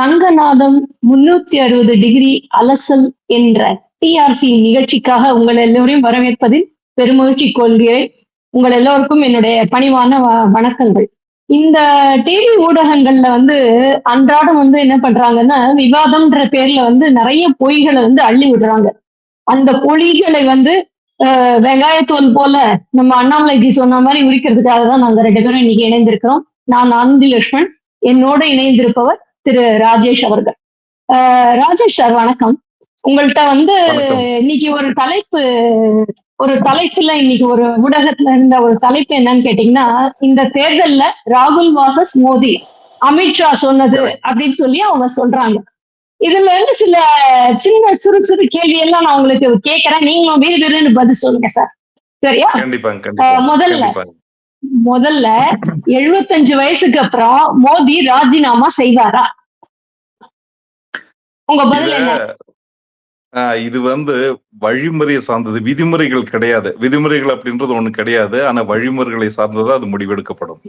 தங்கநாதம் முன்னூத்தி அறுபது டிகிரி அலசல் என்ற டிஆர்சி நிகழ்ச்சிக்காக உங்கள் எல்லோரையும் வரவேற்பதில் பெருமகிழ்ச்சி கொள்கிறேன். உங்கள் எல்லோருக்கும் என்னுடைய பணிவான வ- வணக்கங்கள். இந்த டிவி ஊடகங்கள்ல வந்து அன்றாடம் வந்து என்ன பண்றாங்கன்னா விவாதம்ன்ற பேர்ல வந்து நிறைய பொய்களை வந்து அள்ளி விடுறாங்க. அந்த பொய்களை வந்து வெங்காயத்தோல் போல நம்ம அண்ணாமலைஜி சொன்ன மாதிரி உரிக்கிறதுக்காக தான் நாங்க ரெண்டு பேரும் இன்னைக்கு இணைந்திருக்கிறோம். நான் ஆனந்தி லட்சுமண் என்னோட இணைந்திருப்பவர் திரு ராஜேஷ் அவர்கள். ராஜேஷ் சார் வணக்கம். உங்கள்கிட்ட வந்து. இன்னைக்கு ஒரு தலைப்பு ஒரு தலைப்புல இன்னைக்கு ஒரு ஊடகத்துல இருந்த ஒரு தலைப்பு என்னன்னு கேட்டீங்கன்னா இந்த தேர்தல்ல ராகுல் வாசஸ் மோடி அமித்ஷா சொன்னது அப்படின்னு சொல்லி அவங்க சொல்றாங்க. இதுல இருந்து சில சின்ன சுறு சுறு கேள்வி எல்லாம் நான் உங்களுக்கு கேட்கறேன். நீங்களும் வீடு வீடுன்னு பதில் சொல்லுங்க சார். சரியா? முதல்ல முதல்ல எழுபத்தஞ்சு வயசுக்கு அப்புறம் மோடி ராஜினாமா செய்வாரா? உங்க பதில் என்ன? இது வந்து வழிமுறையை சார்ந்தது. விதிமுறைகள் கிடையாது. விதிமுறைகள் அப்படின்றது ஒண்ணு கிடையாது. ஆனா வழிமுறைகளை சார்ந்ததா அது முடிவெடுக்கப்படும்.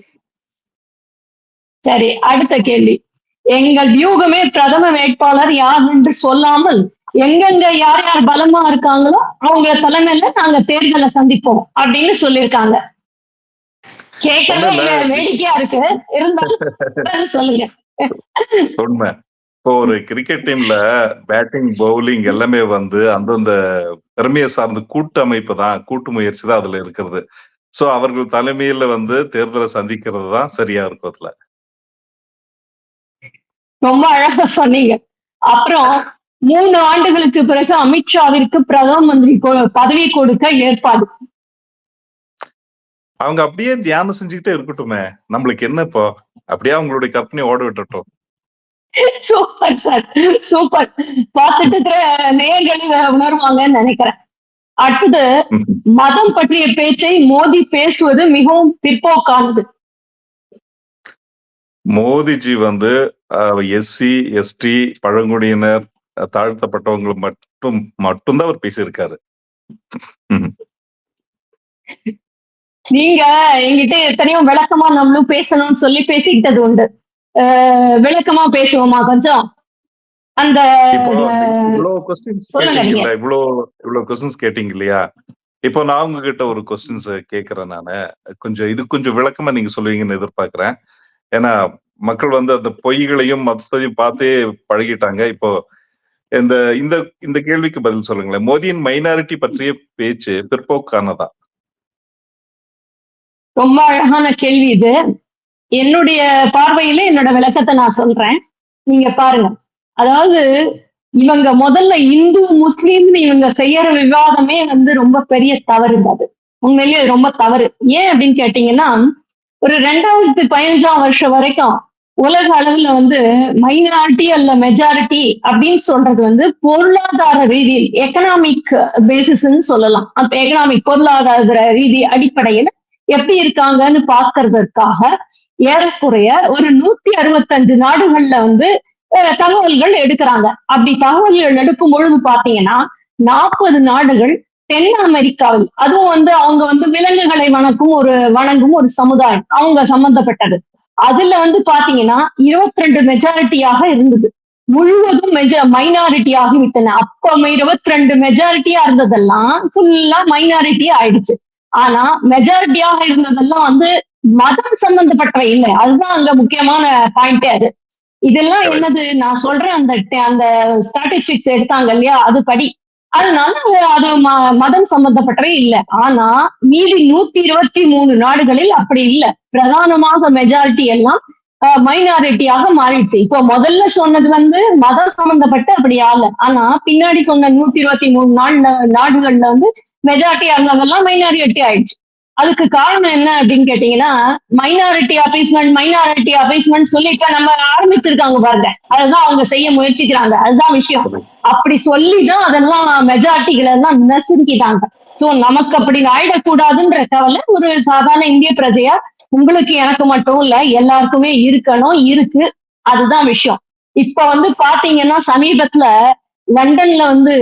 சரி அடுத்த கேள்வி. எங்கள் வியூகமே பிரதம வேட்பாளர் யார் என்று சொல்லாமல் எங்கெங்க யார் யார் பலமா இருக்காங்களோ அவங்க தலைமையில நாங்க தேர்தலை சந்திப்போம் அப்படின்னு சொல்லியிருக்காங்க. கேட்கவே ஒண்ணும் இல்ல. வேடிக்கையா இருக்கு. இருந்தாலும் சொல்லுங்க. உண்மை. இப்போ ஒரு கிரிக்கெட் டீம்ல பேட்டிங் பவுலிங் எல்லாமே வந்து அந்தந்த திறமையை சார்ந்த கூட்டு அமைப்பு தான் கூட்டு முயற்சி தான் அதுல இருக்கிறது. சோ அவர்கள் தலைமையில வந்து தேர்தலை சந்திக்கிறது தான் சரியா இருக்கும் அதுல. ரொம்ப அழகா சொன்னீங்க. அப்புறம் மூணு ஆண்டுகளுக்கு பிறகு அமித்ஷாவிற்கு பிரதம மந்திரி பதவி கொடுக்க ஏற்பாடு. அவங்க அப்படியே தியானம் செஞ்சுக்கிட்டே இருக்கட்டுமே. நம்மளுக்கு என்ன இப்போ? அப்படியே அவங்களுடைய கற்பனை ஓட விட்டுட்டோம். Super sir. சூப்பர். பார்த்துட்டு இருக்கிற நேயர்கள் இதை உணர்வாங்கன்னு நினைக்கிறேன். அடுத்தது மதம் பற்றிய பேச்சை மோடி பேசுவது மிகவும் பிற்போக்கானது. மோடிஜி வந்து எஸ்சி எஸ்டி பழங்குடியினர் தாழ்த்தப்பட்டவங்க மட்டும் மட்டும்தான் அவர் பேசியிருக்காரு. நீங்க எங்கிட்ட எத்தனையோ விளக்கமா நம்மளும் பேசணும்னு சொல்லி பேசிக்கிட்டது உண்டு. விளக்கமா பேசுவோமா கொஞ்சம்? அந்த இப்போ இவ்வளவு கொஸ்டின்ஸ் கேட்டீங்க இல்லையா? இப்போ நான் உங்ககிட்ட ஒரு கொஸ்டின்ஸ் கேட்கிறேன் நானு. கொஞ்சம் இது கொஞ்சம் விளக்கமா நீங்க சொல்லுவீங்கன்னு எதிர்பார்க்கிறேன். ஏன்னா மக்கள் வந்து அந்த பொய்களையும் மொத்தத்தையும் பார்த்தே பழகிட்டாங்க. இப்போ இந்த இந்த இந்த கேள்விக்கு பதில் சொல்லுங்களேன். மோடியின் மைனாரிட்டி பற்றிய பேச்சு பிற்போக்கானதா? ரொம்ப அழகான கேள்வி இது. என்னுடைய பார்வையில என்னோட விளக்கத்தை நான் சொல்றேன். நீங்க பாருங்க. அதாவது இவங்க முதல்ல இந்து முஸ்லீம்னு இவங்க செய்யற விவாதமே வந்து ரொம்ப பெரிய தவறு அது. உண்மையிலேயே அது ரொம்ப தவறு. ஏன் அப்படின்னு கேட்டீங்கன்னா ஒரு ரெண்டாயிரத்தி பதினஞ்சாம் வருஷம் வரைக்கும் உலக அளவுல வந்து மைனாரிட்டி அல்ல மெஜாரிட்டி அப்படின்னு சொல்றது வந்து பொருளாதார ரீதியில் எக்கனாமிக் பேசிஸ்ன்னு சொல்லலாம். அப்ப எக்கனாமிக் பொருளாதார ரீதி அடிப்படையில எப்படி இருக்காங்கன்னு பாக்குறதற்காக ஏறக்குறைய ஒரு நூத்தி அறுபத்தஞ்சு நாடுகள்ல வந்து தகவல்கள் எடுக்கிறாங்க. அப்படி தகவல்கள் எடுக்கும் பொழுது பாத்தீங்கன்னா நாற்பது நாடுகள் தென் அமெரிக்காவில் அதுவும் வந்து அவங்க வந்து விலங்குகளை வணக்கும் ஒரு வணங்கும் ஒரு சமுதாயம் அவங்க சம்பந்தப்பட்டது. அதுல வந்து பாத்தீங்கன்னா இருபத்தி ரெண்டு மெஜாரிட்டியாக இருந்தது. முழுவதும் மெஜ மைனாரிட்டி ஆகிவிட்டன. அப்ப இருபத்தி ரெண்டு மெஜாரிட்டியா இருந்ததெல்லாம் ஃபுல்லா மைனாரிட்டி ஆயிடுச்சு. ஆனா மெஜாரிட்டியாக இருந்ததெல்லாம் வந்து மதம் சம்பந்தப்பட்டவை இல்லை. அதுதான் அங்க முக்கியமான பாயிண்டே அது. இதெல்லாம் என்னது? நான் சொல்றேன் அந்த அந்த ஸ்டாட்டிஸ்டிக்ஸ் எடுத்தாங்க இல்லையா? அது படி. அதனால அது மதம் சம்பந்தப்பட்டவை இல்லை. ஆனா மீதி நூத்தி இருபத்தி மூணு நாடுகளில் அப்படி இல்லை. பிரதானமாக மெஜாரிட்டி எல்லாம் மைனாரிட்டியாக மாறிடுச்சு. இப்போ முதல்ல சொன்னது வந்து மதம் சம்பந்தப்பட்ட அப்படி ஆள ஆனா பின்னாடி சொன்ன நூத்தி இருபத்தி மூணு நாள் நாடுகள்ல வந்து மெஜாரிட்டி இருந்ததெல்லாம் மைனாரிட்டி ஆயிடுச்சு. அதுக்கு காரணம் என்ன அப்படின்னு கேட்டீங்கன்னா மைனாரிட்டி அபீஸ்மெண்ட் மைனாரிட்டி அபீஸ்மெண்ட் சொல்லி இப்ப நம்ம ஆரம்பிச்சிருக்காங்க பாருங்க. அதுதான் அவங்க செய்ய முயற்சிக்கிறாங்க. அதுதான் விஷயம். அப்படி சொல்லிதான் அதெல்லாம் மெஜாரிட்டிகளை எல்லாம் நசுங்கிட்டாங்க. சோ நமக்கு அப்படி ஆயிடக்கூடாதுன்ற கவலை ஒரு சாதாரண இந்திய பிரஜையா உங்களுக்கு எனக்கு மட்டும் இல்ல எல்லாருக்குமே இருக்கணும் இருக்கு. அதுதான் விஷயம். இப்ப வந்து பாத்தீங்கன்னா சமீபத்துல லண்டன்ல வந்து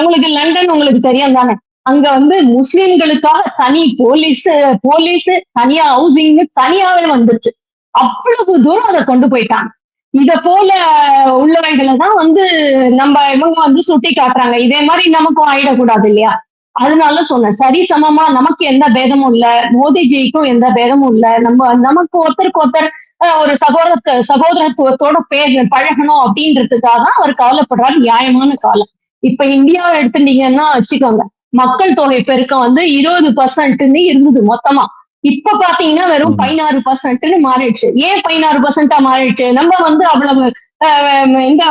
உங்களுக்கு லண்டன் உங்களுக்கு தெரியும் தானே? அங்க வந்து முஸ்லிம்களுக்காக தனி போலீஸ் போலீஸ் தனியா ஹவுசிங் தனியாவே வந்துச்சு. அவ்வளவு தூரம் அதை கொண்டு போயிட்டாங்க. இத போல உள்ளவைகளை தான் வந்து நம்ம இவங்க வந்து சுட்டி காட்டுறாங்க. இதே மாதிரி நமக்கும் ஆயிடக்கூடாது இல்லையா? அதனால சொன்னேன் சரி சமமா நமக்கு எந்த பேதமும் இல்ல. மோதிஜிக்கும் எந்த பேதமும் இல்ல. நம்ம நமக்கு ஒருத்தருக்கு ஒருத்தர் அஹ், ஒரு சகோதர சகோதரத்துவத்தோட பேர் பழகணும் அப்படின்றதுக்காக தான் அவர் கவலைப்படுறாரு. நியாயமான காலம் இப்ப இந்தியாவை எடுத்துட்டீங்கன்னா வச்சுக்கோங்க. மக்கள் தொகை பெருக்கம் வந்து இருபது பர்சன்ட்னு இருந்தது மொத்தமா. இப்ப பாத்தீங்கன்னா வெறும். பதினாறு பர்சன்ட்னு மாறிடுச்சு. ஏன் பதினாறு பர்சன்டா மாறிடுச்சு? நம்ம வந்து அவ்வளவு இந்த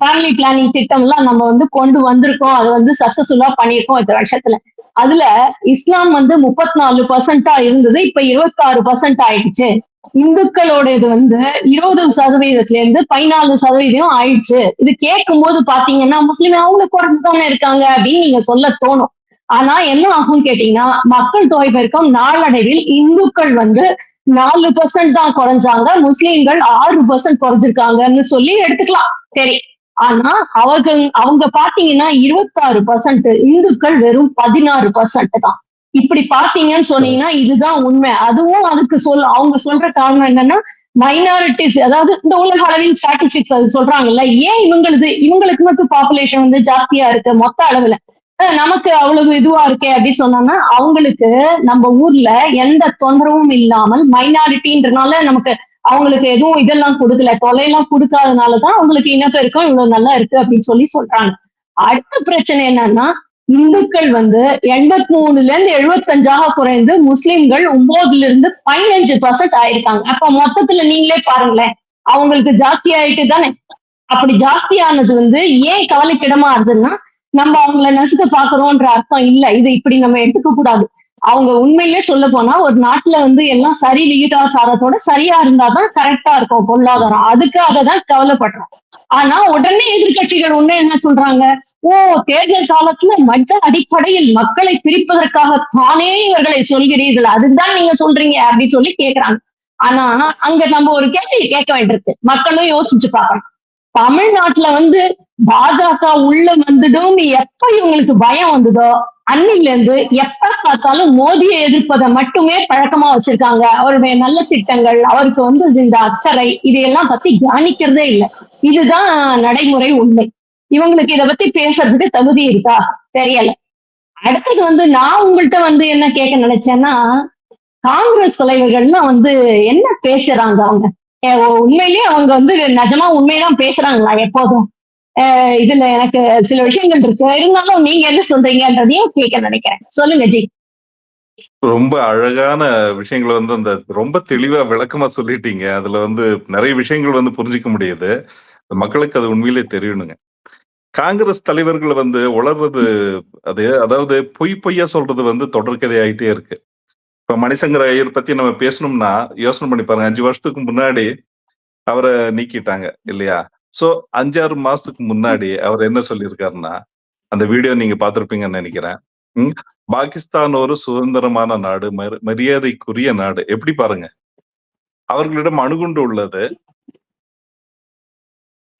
ஃபேமிலி பிளானிங் திட்டம் எல்லாம் நம்ம வந்து கொண்டு வந்திருக்கோம். அது வந்து சக்சஸ்ஃபுல்லா பண்ணியிருக்கோம் இந்த வருஷத்துல. அதுல இஸ்லாம் வந்து முப்பத்தி நாலு பர்சன்டா இருந்தது. இப்ப இருபத்தாறு பர்சன்ட் ஆயிடுச்சு இந்துக்களோடது வந்து இருபது சதவீதத்துல இருந்து பதினாலு சதவீதம் ஆயிடுச்சு. இது கேட்கும் போது பாத்தீங்கன்னா முஸ்லிம் அவங்க குறைஞ்சுதானே இருக்காங்க அப்படின்னு நீங்க சொல்ல தோணும். ஆனா என்ன ஆகும் கேட்டீங்கன்னா மக்கள் தொகை பெருக்கம் நாளடைவில் இந்துக்கள் வந்து நாலு பர்சன்ட் தான் குறைஞ்சாங்க. முஸ்லீம்கள் ஆறு பர்சன்ட் குறைஞ்சிருக்காங்கன்னு சொல்லி எடுத்துக்கலாம். சரி. ஆனா அவங்க அவங்க பாத்தீங்கன்னா இருபத்தாறு பர்சன்ட் இந்துக்கள் வெறும் பதினாறு பர்சன்ட் தான். இப்படி பாத்தீங்கன்னு சொன்னீங்கன்னா இதுதான் உண்மை. அதுவும் அதுக்கு சொல் அவங்க சொல்ற காரணம் என்னன்னா மைனாரிட்டிஸ் அதாவது இந்த உலக அளவில் ஸ்டாட்டிஸ்டிக்ஸ் அது சொல்றாங்கல்ல ஏன் இவங்களுக்கு இவங்களுக்கு மட்டும் பாப்புலேஷன் வந்து ஜாஸ்தியா இருக்கு மொத்த அளவுல? நமக்கு அவ்வளவு இதுவா இருக்கே அப்படின்னு சொன்னோம்னா அவங்களுக்கு நம்ம ஊர்ல எந்த தொந்தரவும் இல்லாமல் மைனாரிட்டின்றனால நமக்கு அவங்களுக்கு எதுவும் இதெல்லாம் கொடுக்கல தொலையெல்லாம் கொடுக்காதனாலதான் அவங்களுக்கு இனப்பெருக்கம் இவ்வளவு நல்லா இருக்கு அப்படின்னு சொல்லி சொல்றாங்க. அடுத்த பிரச்சனை என்னன்னா இந்துக்கள் வந்து எண்பத்தி மூணுல இருந்து எழுபத்தஞ்சாக குறைந்து முஸ்லிம்கள் ஒன்பதுல இருந்து பதினஞ்சு பர்சன்ட் ஆயிருக்காங்க. அப்ப மொத்தத்துல நீங்களே பாருங்களேன். அவங்களுக்கு ஜாஸ்தி ஆயிட்டு தானே? அப்படி ஜாஸ்தியானது வந்து ஏன் கவலைக்கிடமா இருதுன்னா நம்ம அவங்கள நசுக்க பாக்குறோம்ன்ற அர்த்தம் இல்ல. இது இப்படி நம்ம எடுத்துக்க கூடாது அவங்க உண்மையிலே சொல்ல போனா ஒரு நாட்டுல வந்து எல்லாம் சரி விகிதாச்சாரத்தோட சரியா இருந்தாதான் கரெக்டா இருக்கும் பொருளாதாரம். அதுக்காக தான் கவலைப்படுறோம். ஆனா உடனே எதிர்க்கட்சிகள் ஒண்ணு என்ன சொல்றாங்க? ஓ தேர்தல் காலத்துல மற்ற அடிப்படையில் மக்களை பிரிப்பதற்காக தானே இவர்களை சொல்கிறீர்கள். அதுதான் நீங்க சொல்றீங்க அப்படின்னு சொல்லி கேக்குறாங்க. ஆனா அங்க நம்ம ஒரு கேள்வி கேட்க வேண்டியிருக்கு. மக்களும் யோசிச்சு பார்க்கணும். தமிழ்நாட்டுல வந்து பாஜக உள்ள வந்துடும் எப்ப இவங்களுக்கு பயம் வந்ததோ அன்னையில இருந்து எப்ப பார்த்தாலும் மோதியை எதிர்ப்பதை மட்டுமே பழக்கமா வச்சிருக்காங்க. அவருடைய நல்ல திட்டங்கள் அவருக்கு வந்து இந்த அக்கறை இதையெல்லாம் பத்தி கவனிக்கிறதே இல்லை. இதுதான் நடைமுறை உண்மை. இவங்களுக்கு இத பத்தி பேசுறதுக்கு தகுதி இருக்கா? தெரியல. அடுத்தது வந்து நான் உங்கள்கிட்ட வந்து என்ன கேட்க நினைச்சேன்னா காங்கிரஸ் தலைவர்கள்லாம் வந்து என்ன பேசுறாங்க அவங்க? உண்மையிலேயே அவங்க வந்து நிஜமா உண்மையெல்லாம் பேசுறாங்களா எப்போதும்? இதுல எனக்கு சில விஷயங்கள் இருக்கு. இருந்தாலும் நீங்க என்ன சொல்றீங்கன்றதையும் கேட்க நினைக்கிறேன். சொல்லுங்க ஜி. ரொம்ப அழகான விஷயங்களை வந்து அந்த ரொம்ப தெளிவா விளக்கமா சொல்லிட்டீங்க. அதுல வந்து நிறைய விஷயங்கள் வந்து புரிஞ்சுக்க முடியுது. மக்களுக்கு அது உண்மையிலே தெரியணுங்க. காங்கிரஸ் தலைவர்கள் வந்து உளர்றது அது அதாவது பொய் பொய்யா சொல்றது வந்து தொடர்கதை ஆயிட்டே இருக்கு. இப்ப மணிசங்கர் ஐயர் பத்தி நம்ம பேசணும்னா யோசனை பண்ணி பாருங்க. அஞ்சு வருஷத்துக்கு முன்னாடி அவரை நீக்கிட்டாங்க இல்லையா? சோ அஞ்சாறு மாசத்துக்கு முன்னாடி அவர் என்ன சொல்லியிருக்காருன்னா அந்த வீடியோ நீங்க பார்த்திருப்பீங்கன்னு நினைக்கிறேன். பாகிஸ்தான் ஒரு சுதந்திரமான நாடு மரியாதைக்குரிய நாடு. எப்படி பாருங்க? அவர்களிடம் அணுகுண்டு உள்ளது.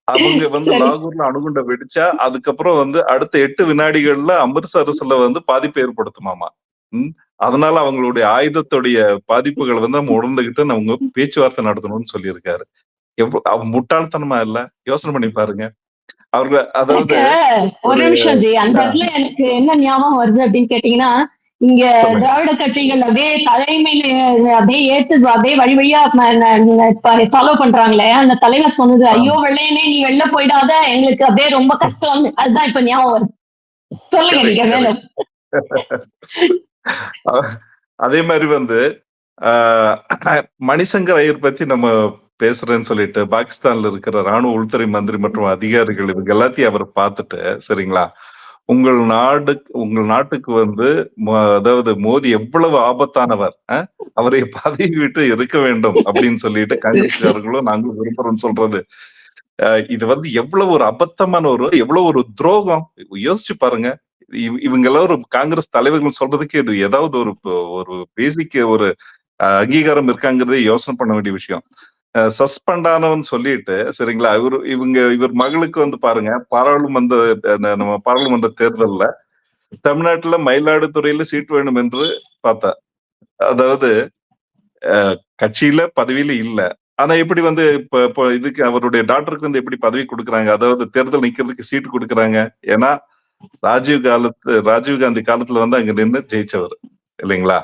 அவங்க வந்து. லாகூர்ல அணுகுண்ட வெடிச்சா அதுக்கப்புறம் வந்து அடுத்த எட்டு வினாடிகள்ல அமிர்தசரஸ்ல வந்து பாதிப்பு ஏற்படுத்துமாமா? அதனால அவங்களுடைய ஆயுதத்துடைய பாதிப்புகளை வந்து நம்ம உணர்ந்துகிட்டு நம்ம பேச்சுவார்த்தை நடத்தணும்னு சொல்லியிருக்காரு. எவ்வளவு அவ முட்டாள்தனமா இல்ல? யோசனை பண்ணி பாருங்க. அவர்கள் அதாவது ஒரு நிமிஷம் அந்த இடத்துல எனக்கு என்ன ஞாபகம் வருது அப்படின்னு கேட்டீங்கன்னா இங்க. திராவிட கட்சிகள் அப்படியே தலைமையில அப்படியே ஏத்து அப்படியே வழி வழியா ஃபாலோ பண்றாங்களே? அந்த தலைவர் சொன்னது. ஐயோ வெள்ளையனே நீ வெளில போயிடாத. எங்களுக்கு அப்படியே ரொம்ப கஷ்டம். அதுதான் இப்ப ஞாபகம் வருது. சொல்லுங்க நீங்க Correct, மேல அஹ் அதே மாதிரி வந்து மணிசங்கர் ஐயர் பத்தி நம்ம பேசுறேன்னு சொல்லிட்டு பாகிஸ்தான்ல இருக்கிற ராணுவ உள்துறை மந்திரி மற்றும் அதிகாரிகள் இவங்க எல்லாத்தையும் அவர் பார்த்துட்டு சரிங்களா? உங்கள் நாடு உங்கள் நாட்டுக்கு வந்து அதாவது மோடி எவ்வளவு ஆபத்தானவர் அவரை பதவி விட்டு இருக்க வேண்டும் அப்படின்னு சொல்லிட்டு காங்கிரஸ்காரர்களும் நாங்களும் விரும்புறோம்னு சொல்றது. இது வந்து எவ்வளவு ஒரு அபத்தமான ஒரு எவ்வளவு ஒரு துரோகம். யோசிச்சு பாருங்க. இவங்க எல்லாம் ஒரு காங்கிரஸ் தலைவர்கள் சொல்றதுக்கு இது ஏதாவது ஒரு ஒரு பேசிக் ஒரு அங்கீகாரம் இருக்காங்கிறதே யோசனை பண்ண வேண்டிய விஷயம். சஸ்பெண்ட் ஆனவன் சொல்லிட்டு சரிங்களா? இவர் இவங்க இவர் மகளுக்கு வந்து பாருங்க பாராளுமன்ற நம்ம பாராளுமன்ற தேர்தல்ல தமிழ்நாட்டுல மயிலாடுதுறையில சீட் வேணும் என்று பார்த்தா. அதாவது கட்சியில பதவியில இல்ல. ஆனா எப்படி வந்து இப்போ இப்போ இதுக்கு அவருடைய டாக்டருக்கு வந்து எப்படி பதவி கொடுக்குறாங்க? அதாவது தேர்தல் நிக்கிறதுக்கு சீட்டு கொடுக்குறாங்க. ஏன்னா ராஜீவ் காலத்து ராஜீவ் காந்தி காலத்துல வந்து அங்க நின்று ஜெயிச்சவர் இல்லைங்களா?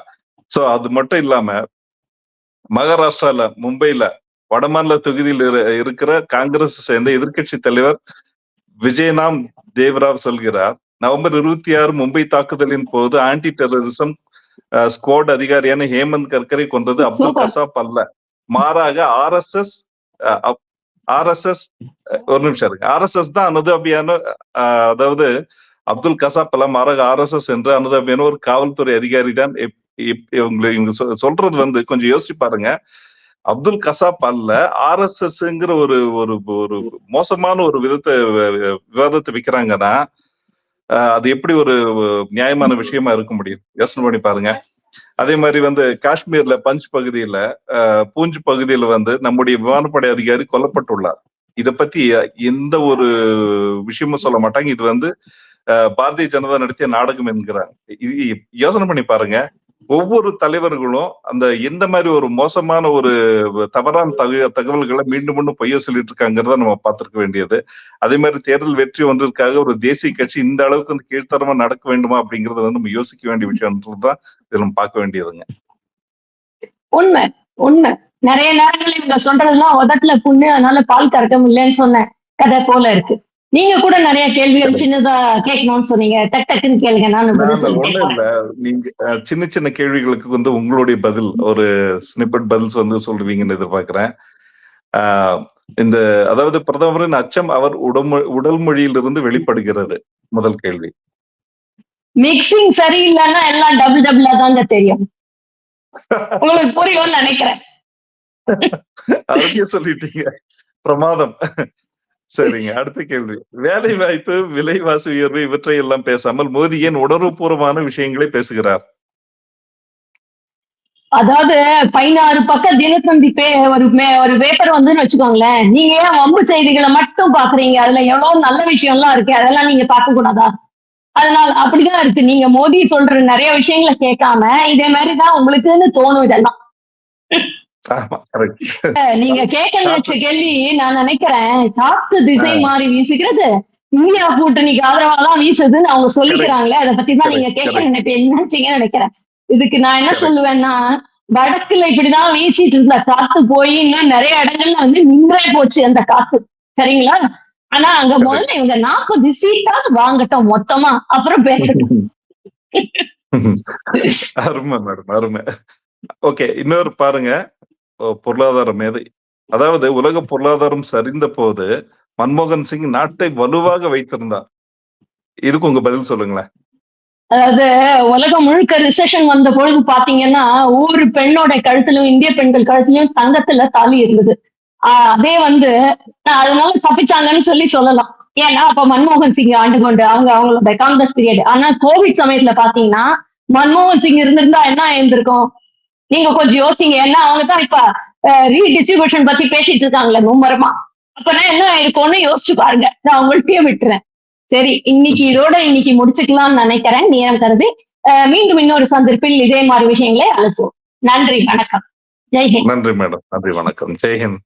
சோ அது மட்டும் இல்லாம மகாராஷ்டிரால மும்பைல வடமாநில தொகுதியில் இரு- இருக்கிற காங்கிரஸ் சேர்ந்த எதிர்க்கட்சி தலைவர் விஜயநாம் தேவராவ் சொல்கிறார் நவம்பர் இருபத்தி ஆறு மும்பை தாக்குதலின் போது ஆன்டி டெரரிசம் ஸ்குவாட் அதிகாரியான ஹேமந்த் கர்கரை கொன்றது அப்துல். கசாப் அல்ல. மாறாக ஆர்எஸ்எஸ் ஆர்எஸ்எஸ் ஒரு நிமிஷம் இருக்கு ஆர்எஸ்எஸ் தான் அனுதாபியான அதாவது அப்துல் கசாப் அல்ல மாறாக ஆர்எஸ்எஸ் என்று அனுதாபியான ஒரு காவல்துறை அதிகாரி தான். இவங்க இவங்க சொல்றது வந்து கொஞ்சம் யோசிச்சு பாருங்க. அப்துல் கசாப் அல்ல ஆர்எஸ்எஸ்ங்கிற ஒரு ஒரு ஒரு மோசமான ஒரு விதத்தை விவாதத்தை வைக்கிறாங்கன்னா அது எப்படி ஒரு நியாயமான விஷயமா இருக்க முடியும்? யோசனை பண்ணி பாருங்க. அதே மாதிரி வந்து காஷ்மீர்ல பஞ்ச் பகுதியில பூஞ்ச் பகுதியில வந்து நம்முடைய விமானப்படை அதிகாரி கொல்லப்பட்டுள்ளார். இத பத்தி எந்த ஒரு விஷயமும் சொல்ல மாட்டாங்க. இது வந்து பாரதிய ஜனதா நடத்திய நாடகம் என்கிறாங்க. இது யோசனை பண்ணி பாருங்க. ஒவ்வொரு தலைவர்களும் அந்த எந்த மாதிரி ஒரு மோசமான ஒரு தவறான தக தகவல்களை மீண்டும் மீண்டும் பொய்ய சொல்லிட்டு இருக்காங்கிறத நம்ம பார்த்திருக்க வேண்டியது. அதே மாதிரி தேர்தல் வெற்றி ஒன்றிற்காக ஒரு தேசிய கட்சி இந்த அளவுக்கு வந்து கீழ்த்தரமா நடக்க வேண்டுமா அப்படிங்கறத வந்து நம்ம யோசிக்க வேண்டிய விஷயம்ன்றதுதான் இதுல நம்ம பார்க்க வேண்டியதுங்க. உண்மை உண்மை. நிறைய நேரங்கள் இவங்க சொல்றதெல்லாம் உதட்டுல புண்ணு அதனால பால் கறக்க முடியலன்னு சொன்ன கதை போல இருக்கு. நீங்க கூட நிறைய கேள்விகள் சின்னதா கேட்கணும்னு சொன்னீங்க. டக் டக்குன்னு கேளுங்க நான் பதில் நீங்க சின்ன சின்ன கேள்விகளுக்கு வந்து உங்களுடைய பதில் ஒரு ஸ்னிப்பட் பதில்ஸ் வந்து சொல்லுவீங்கன்னு எதிர்பார்க்கிறேன். இந்த அதாவது பிரதமரின் அச்சம் அவர் உடமொ உடல் மொழியிலிருந்து வெளிப்படுகிறது. முதல் கேள்வி. மிக்சிங் சரியில்லைன்னா எல்லாம் டபுள் டபுளா தாங்க தெரியும். உங்களுக்கு புரியும்னு நினைக்கிறேன். சொல்லிட்டீங்க. பிரமாதம். சரிங்க அடுத்த கேள்வி. வேலை வாய்ப்பு விலைவாசி உயர்வு இவற்றை எல்லாம் பேசாமல் மோடி ஏன் உணர்வுபூர்வமான விஷயங்களை பேசுகிறார்? அதாவது பதினாறு பக்கம் தினத்தந்தி பே ஒரு மே- ஒரு பேப்பர் வந்துன்னு வச்சுக்கோங்களேன். நீங்க ஏன் வம்பு செய்திகளை மட்டும் பாக்குறீங்க? அதுல எவ்வளவு நல்ல விஷயம் எல்லாம் இருக்கு? அதெல்லாம் நீங்க பார்க்க கூடாதா? அதனால அப்படிதான் இருக்கு. நீங்க மோடி சொல்ற நிறைய விஷயங்களை கேட்காம இதே மாதிரிதான் உங்களுக்குன்னு தோணும் இதெல்லாம். நீங்க கேட்க நினைச்ச கேள்வி நான் நினைக்கிறேன் காத்து திசை. மாறி வீசுகிறது? இந்தியா கூட்டணிக்கு ஆதரவா தான் வீசுதுன்னு அவங்க சொல்லிக்கிறாங்களே அதை பத்தி தான் நீங்க கேட்க. நினைப்பீங்க நினைக்கிறேன்? இதுக்கு நான் என்ன. சொல்லுவேன்னா வடக்குல இப்படிதான் வீசிட்டு இருந்த காத்து போய் இன்னும் நிறைய இடங்கள்ல வந்து நின்றே போச்சு அந்த காத்து. சரிங்களா? ஆனா அங்க. முதல்ல இவங்க நாற்பது சீட்டாவது வாங்கட்டும் மொத்தமா. அப்புறம் பேசட்டும் அருமை மேடம் அருமை. ஓகே இன்னொரு பாருங்க. பொருளாதார மேதை அதாவது உலக பொருளாதாரம் சரிந்த போது மன்மோகன் சிங் நாட்டை வலுவாக வைத்திருந்தார். இதுக்கு உங்க பதில் சொல்லுங்களேன். அதாவது உலகம் முழுக்க ரிசெஷன் வந்த பொழுது பாத்தீங்கன்னா ஒவ்வொரு பெண்ணோட கழுத்திலும் இந்திய பெண்கள் கழுத்திலும் தங்கத்துல தாலி இருந்தது. ஆஹ் அதே வந்து அதனால தப்பிச்சாங்கன்னு சொல்லி சொல்லலாம். ஏன்னா அப்ப மன்மோகன் சிங் ஆண்டு கொண்டு அவங்க அவங்களோட காங்கிரஸ் பீரியட் ஆனா கோவிட் சமயத்துல பாத்தீங்கன்னா மன்மோகன் சிங் இருந்திருந்தா என்ன இருந்திருக்கும் நீங்க கொஞ்சம் யோசிங்க. ஏன்னா அவங்க தான் இப்ப ரீடிஸ்ட்ரிபியூஷன் பத்தி பேசிட்டு இருக்காங்களே மும்மரமா. அப்பனா என்ன இருக்கும்னு யோசிச்சு பாருங்க. நான் உங்கள்கிட்டயே விட்டுறேன். சரி இன்னைக்கு இதோட இன்னைக்கு முடிச்சுக்கலாம்னு நினைக்கிறேன். நேரம் கருதி மீண்டும் இன்னொரு சந்தர்ப்பில் இதே மாதிரி விஷயங்களை அலசுவோம். நன்றி வணக்கம். ஜெய்ஹிந்த் நன்றி மேடம். நன்றி வணக்கம். ஜெய்ஹிந்த்